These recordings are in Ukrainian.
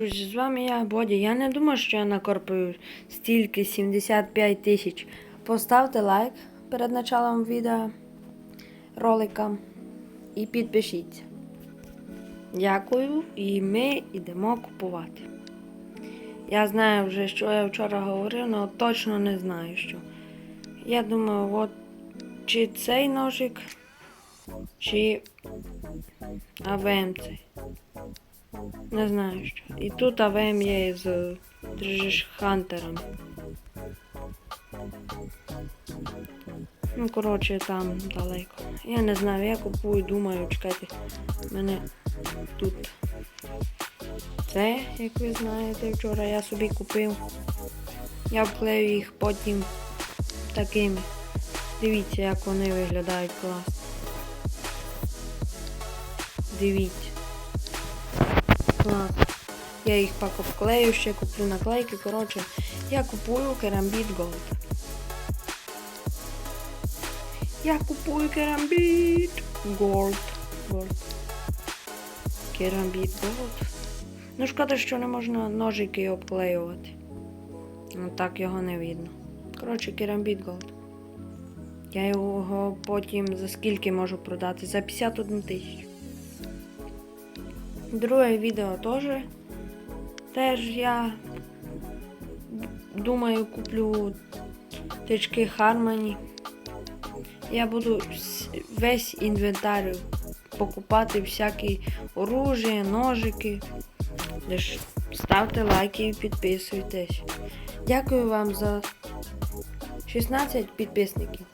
Друзі, з вами я, Боді. Я не думаю, що я накорпую стільки 75 тисяч. Поставте лайк перед началом відео ролика і підпишіться. Дякую, і ми йдемо купувати. Я знаю вже, що я вчора говорив, але точно не знаю що. Я думаю, от чи цей ножик, чи АВМ цей. Не знаю що. І тут АВМ є з Трижиш Хантером. Ну, коротше, там далеко. Я не знаю, я купую, думаю, чекайте. У мене тут це, як ви знаєте, вчора я собі купив. Я вклею їх потім такими. Дивіться, як вони виглядають класно. Дивіться. Я їх пак обклею, ще куплю наклейки. Коротше, я купую керамбіт Gold. Я купую керамбіт Gold. Gold. Керамбіт Gold. Ну, шкода, що не можна ножики обклеювати. Ну так його не видно. Коротше, керамбіт Gold. Я його потім за скільки можу продати? За 51 тисячу. Друге відео теж. Теж я думаю, куплю тички Хармоні. Я буду весь інвентар покупати всякі оружие, ножики. Лиш ставте лайки і підписуйтесь. Дякую вам за 16 підписників.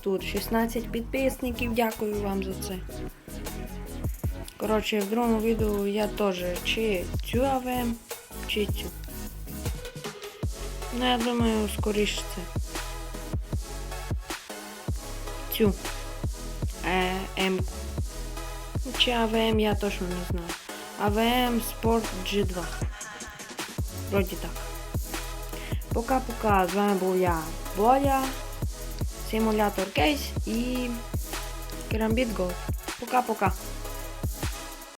Тут 16 підписників, дякую вам за це. Коротше, в другому відео я теж чи цю АВМ, чи цю. Ну, я думаю, скоріше це. Цю. Е, М. Чи АВМ я точно не знаю. АВМ Sport G2. Вроді так. Пока-пока. З вами був я, Боя, симулятор кейс і Керамбіт Gold. Пока-пока.